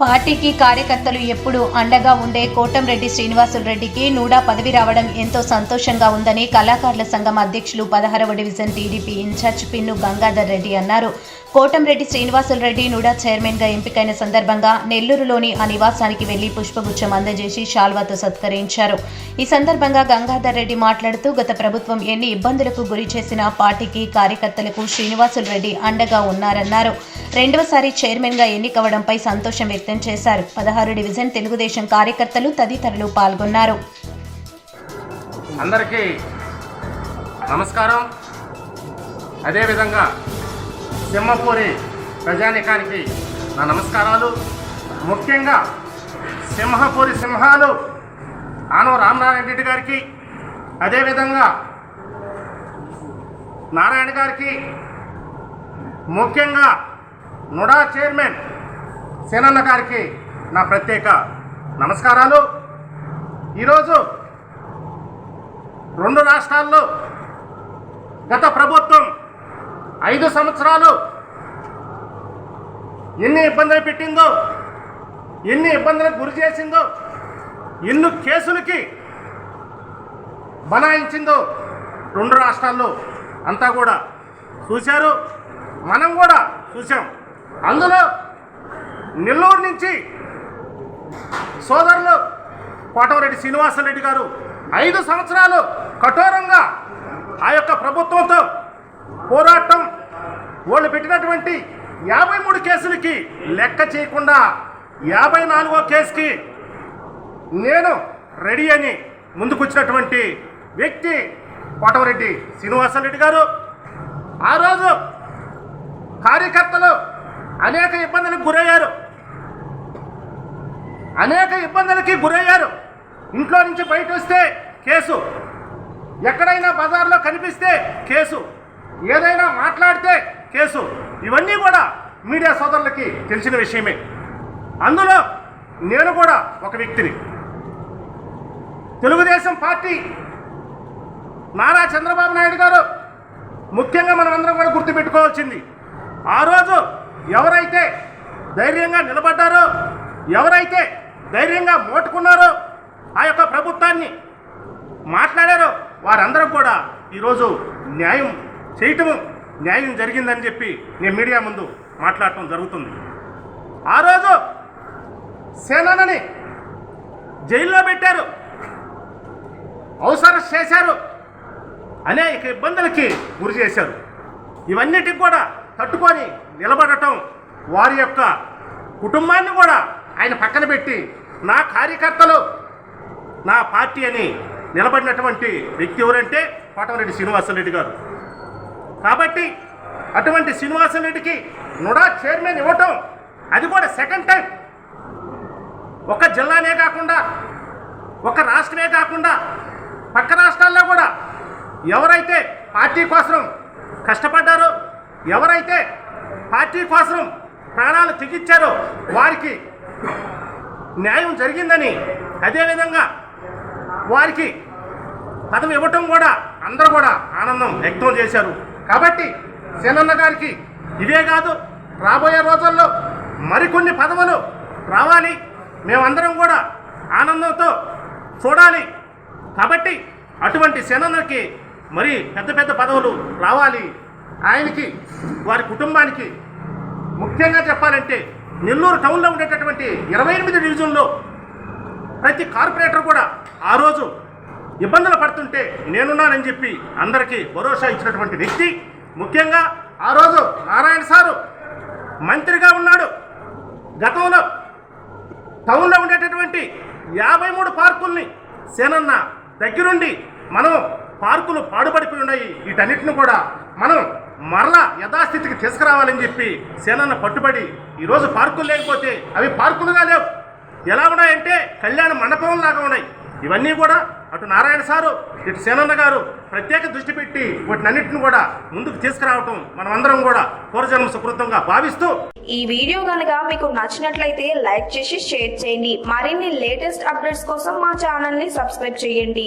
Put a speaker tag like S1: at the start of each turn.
S1: పార్టీకి కార్యకర్తలు ఎప్పుడూ అండగా ఉండే కోటంరెడ్డి శ్రీనివాసులు రెడ్డికి నూడా పదవి రావడం ఎంతో సంతోషంగా ఉందని కళాకారుల సంఘం అధ్యక్షులు పదహారవ division TDP incharge Pinnu Gangadhar Reddy అన్నారు. కోటంరెడ్డి శ్రీనివాసులు రెడ్డి నూడా చైర్మన్గా ఎంపికైన సందర్భంగా నెల్లూరులోని ఆ నివాసానికి వెళ్ళి పుష్పగుచ్చం అందజేసి శాల్వాతో సత్కరించారు. ఈ సందర్భంగా గంగాధర్ రెడ్డి మాట్లాడుతూ గత ప్రభుత్వం ఎన్ని ఇబ్బందులకు గురి చేసిన పార్టీకి కార్యకర్తలకు శ్రీనివాసులు రెడ్డి అండగా ఉన్నారన్నారు. రెండవసారి చైర్మన్గా ఎన్నికవడంపై సంతోషం వ్యక్తం చేశారు. పదహారు డివిజన్ తెలుగుదేశం కార్యకర్తలు తదితరులు పాల్గొన్నారు.
S2: అందరికీ నమస్కారం. అదేవిధంగా సింహపూరి ప్రజానికానికి నా నమస్కారాలు. ముఖ్యంగా సింహపూరి సింహాలు ఆనవ రామనారాయణ రెడ్డి గారికి అదేవిధంగా నారాయణ గారికి ముఖ్యంగా నుడా చైర్మన్ సేనన్న గారికి నా ప్రత్యేక నమస్కారాలు. ఈరోజు రెండు రాష్ట్రాల్లో గత ప్రభుత్వం ఐదు సంవత్సరాలు ఎన్ని ఇబ్బందులు పెట్టిందో ఎన్ని ఇబ్బందులకు గురి చేసిందో ఎన్ని కేసులకి బనాయించిందో రెండు రాష్ట్రాల్లో అంతా కూడా చూశారు. మనం కూడా చూసాం అందులో నెల్లూరు నుంచి సోదరులు కోటమిరెడ్డి శ్రీనివాసరెడ్డి గారు ఐదు సంవత్సరాలు కఠోరంగా ఆ యొక్క ప్రభుత్వంతో పోరాటం వాళ్ళు పెట్టినటువంటి యాభై మూడు కేసులకి లెక్క చేయకుండా యాభై నాలుగో కేసుకి నేను రెడీ అని ముందుకొచ్చినటువంటి వ్యక్తి కోటమిరెడ్డి శ్రీనివాసరెడ్డి గారు. ఆ రోజు కార్యకర్తలు అనేక ఇబ్బందులకు గురయ్యారు. అనేక ఇబ్బందులకి గురయ్యారు. ఇంట్లో నుంచి బయట వస్తే కేసు. ఎక్కడైనా బజార్లో కనిపిస్తే కేసు. ఏదైనా మాట్లాడితే కేసు. ఇవన్నీ కూడా మీడియా సోదరులకి తెలిసిన విషయమే. అందులో నేను కూడా ఒక వ్యక్తిని. తెలుగుదేశం పార్టీ నారా చంద్రబాబు నాయుడు గారు ముఖ్యంగా మనం అందరం కూడా గుర్తుపెట్టుకోవాల్సింది. ఆ రోజు ఎవరైతే ధైర్యంగా నిలబడ్డారో ఎవరైతే ధైర్యంగా మోటుకున్నారో ఆ యొక్క ప్రభుత్వాన్ని మాట్లాడారో వారందరం కూడా ఈరోజు న్యాయం చేయటం న్యాయం జరిగిందని చెప్పి నేను మీడియా ముందు మాట్లాడటం జరుగుతుంది. ఆ రోజు సేనని జైల్లో పెట్టారు అవసరం చేశారు అనేక ఇబ్బందులకి గురి చేశారు. ఇవన్నిటికి కూడా తట్టుకొని నిలబడటం వారి యొక్క కుటుంబాన్ని కూడా ఆయన పక్కన పెట్టి నా కార్యకర్తలు నా పార్టీ అని నిలబడినటువంటి వ్యక్తి ఎవరంటే కోటమిరెడ్డి శ్రీనివాసరెడ్డి గారు. కాబట్టి అటువంటి శ్రీనివాసరెడ్డికి నుడా చైర్మన్ ఇవ్వటం అది కూడా సెకండ్ టైం. ఒక జిల్లానే కాకుండా ఒక రాష్ట్రమే కాకుండా పక్క రాష్ట్రాల్లో కూడా ఎవరైతే పార్టీ కోసం కష్టపడ్డారో ఎవరైతే పార్టీ కోసం ప్రాణాలు తెగించారో వారికి న్యాయం జరిగిందని అదేవిధంగా వారికి పదవి ఇవ్వటం కూడా అందరూ కూడా ఆనందం వ్యక్తం చేశారు. కాబట్టి సేనన్న గారికి ఇవే కాదు రాబోయే రోజుల్లో మరికొన్ని పదవులు రావాలి. మేమందరం కూడా ఆనందంతో చూడాలి. కాబట్టి అటువంటి సేనన్నకి మరి పెద్ద పెద్ద పదవులు రావాలి. ఆయనకి వారి కుటుంబానికి ముఖ్యంగా చెప్పాలంటే నెల్లూరు టౌన్లో ఉండేటటువంటి ఇరవై ఎనిమిది డివిజన్లో ప్రతి కార్పొరేటర్ కూడా ఆ రోజు ఇబ్బందులు పడుతుంటే నేనున్నానని చెప్పి అందరికీ భరోసా ఇచ్చినటువంటి వ్యక్తి ముఖ్యంగా ఆ రోజు నారాయణ సారు మంత్రిగా ఉన్నాడు. గతంలో టౌన్లో ఉండేటటువంటి యాభై మూడు పార్కుల్ని సేనన్న దగ్గరుండి మనం పార్కులు పాడుపడిపోయి ఉన్నాయి. వీటన్నిటిని కూడా మనం మరలా యథాస్థితికి తీసుకురావాలని చెప్పి సేనన్న పట్టుబడి ఈరోజు పార్కులు లేకపోతే అవి పార్కులుగా లేవు. ఎలా ఉన్నాయంటే కళ్యాణ మండపం లాగా ఉన్నాయి. ఇవన్నీ కూడా అటు నారాయణ సారు ఇటు సేనన్న గారు ప్రత్యేక దృష్టి పెట్టి వాటినన్నింటిని కూడా ముందుకు తీసుకురావటం మనమందరం కూడా పూర్వజన్మ సుకృతంగా భావిస్తూ
S3: ఈ వీడియో కనుక మీకు నచ్చినట్లయితే లైక్ చేసి షేర్ చేయండి. మరిన్ని లేటెస్ట్ అప్డేట్స్ కోసం మా ఛానల్ని సబ్స్క్రైబ్ చేయండి.